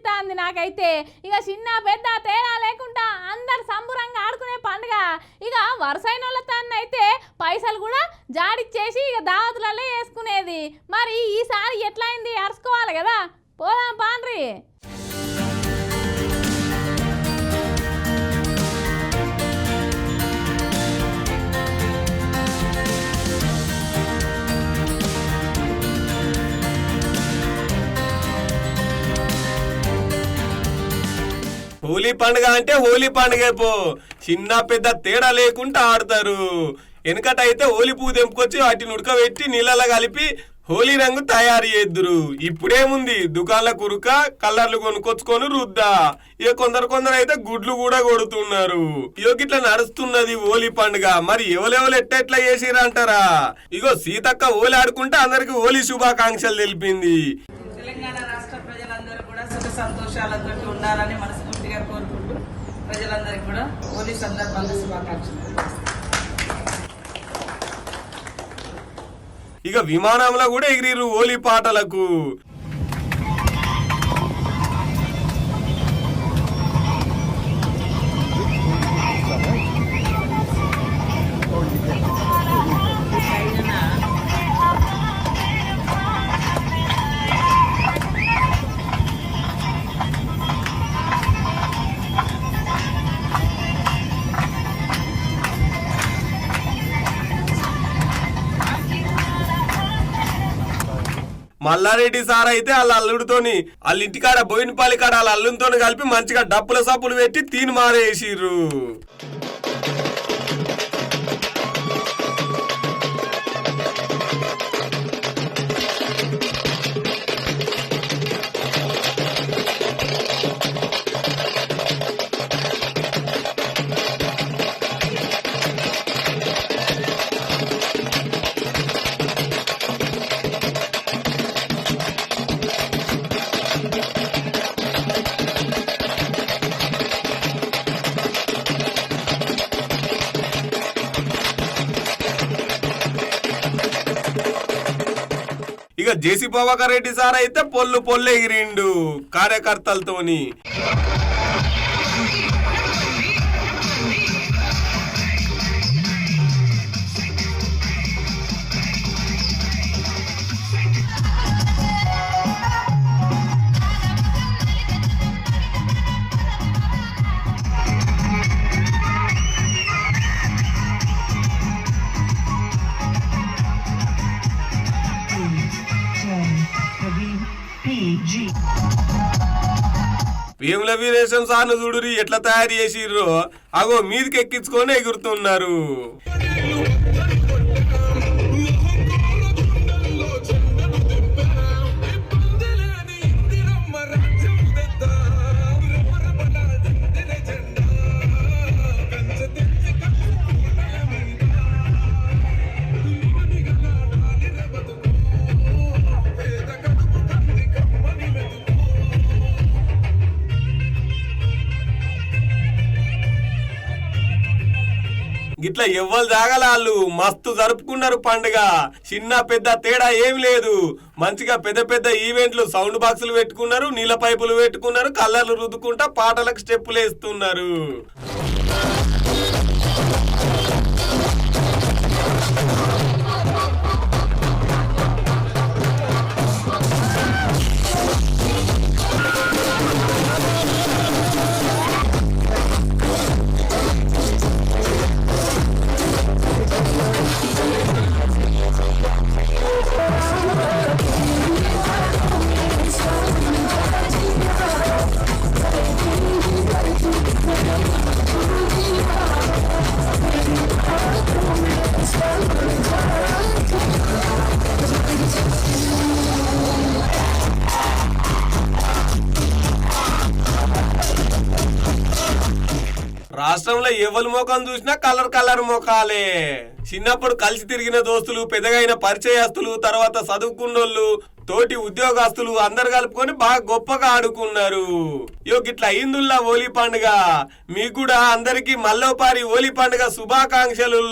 అనిపిస్తుంది నాకైతే. ఇక చిన్న పెద్ద తేడా లేకుండా అందరు సంబురంగా ఆడుకునే పండుగ. ఇక వరుసైన వాళ్ళతో అయితే పైసలు కూడా జాడిచ్చేసి ఇక దావతులలో వేసుకునేది. మరి ఈసారి ఎట్లయింది? అరుచుకోవాలి కదా. పోదాం పాండ్రి. హోలీ పండుగ అంటే హోలీ పండుగ పో. చిన్న పెద్ద తేడా లేకుండా ఆడతారు. వెనకటైతే హోలీ పువ్వు తెంపుకొచ్చి వాటిని ఉడకబెట్టి నీళ్ళలో కలిపి హోలీ రంగు తయారు చేద్దురు. ఇప్పుడేముంది? దుకాణాల కురుక కలర్లు కొనుక్కొచ్చుకొని రుద్దా. ఇక కొందరు కొందరు అయితే గుడ్లు కూడా కొడుతున్నారు. ఇక ఇట్లా నడుస్తున్నది హోలీ పండుగ. మరి ఎవలెవలు ఎట్టెట్లా చేసిరంటారా ఇగో సీతక్క హోలీ ఆడుకుంటే అందరికి హోలీ శుభాకాంక్షలు తెలిపింది. తెలంగాణ రాష్ట్ర ప్రజలందరూ కూడా సుఖ సంతోషాలతో ఉండాలని మనస్ఫూర్తిగా కోరుకుంటూ ప్రజలందరికీ కూడా హోలీ సందర్భంగా శుభాకాంక్షలు ఇక విమానంలో కూడా ఎగిరిరు హోలీ పాటలకు. మల్లారెడ్డి సార్ అయితే వాళ్ళ అల్లుడితోని వాళ్ళ ఇంటికాడ బోయినపల్లి కాడ వాళ్ళ అల్లునితో కలిపి మంచిగా డప్పుల సప్పులు పెట్టి తీని మారేసిర్రు. ఇక జేసీ ప్రభాకర్ రెడ్డి సార్ అయితే పొల్లు పొల్లెగిరిండు కార్యకర్తలతోని. PG. వేముల వీరేశం సార్ను చూడురి ఎట్లా తయారు చేసిర్రో అగో మీదకి ఎక్కించుకొని ఎగురుతున్నారు ఇట్లా ఎవ్వరు తాగల వాళ్ళు? మస్తు జరుపుకున్నారు పండుగ. చిన్న పెద్ద తేడా ఏం లేదు. మంచిగా పెద్ద పెద్ద ఈవెంట్లు సౌండ్ బాక్సులు పెట్టుకున్నారు నీళ్ళ పైపులు పెట్టుకున్నారు కళ్ళలు రుద్దుకుంటా పాటలకు స్టెప్పులు వేస్తున్నారు రాష్ట్రంలో ఎవరి ముఖం చూసినా కలర్ కలర్ ముఖాలే. చిన్నప్పుడు కలిసి తిరిగిన దోస్తులు పెద్దగైన పరిచయస్తులు తర్వాత చదువుకున్నోళ్ళు తోటి ఉద్యోగస్తులు అందరు కలుపుకొని బాగా గొప్పగా ఆడుకున్నారు. యో గిట్ల అయిందుల్లా హోలీ పండుగ. మీకు కూడా అందరికి మల్లోపారి హోలీ పండుగ శుభాకాంక్షలు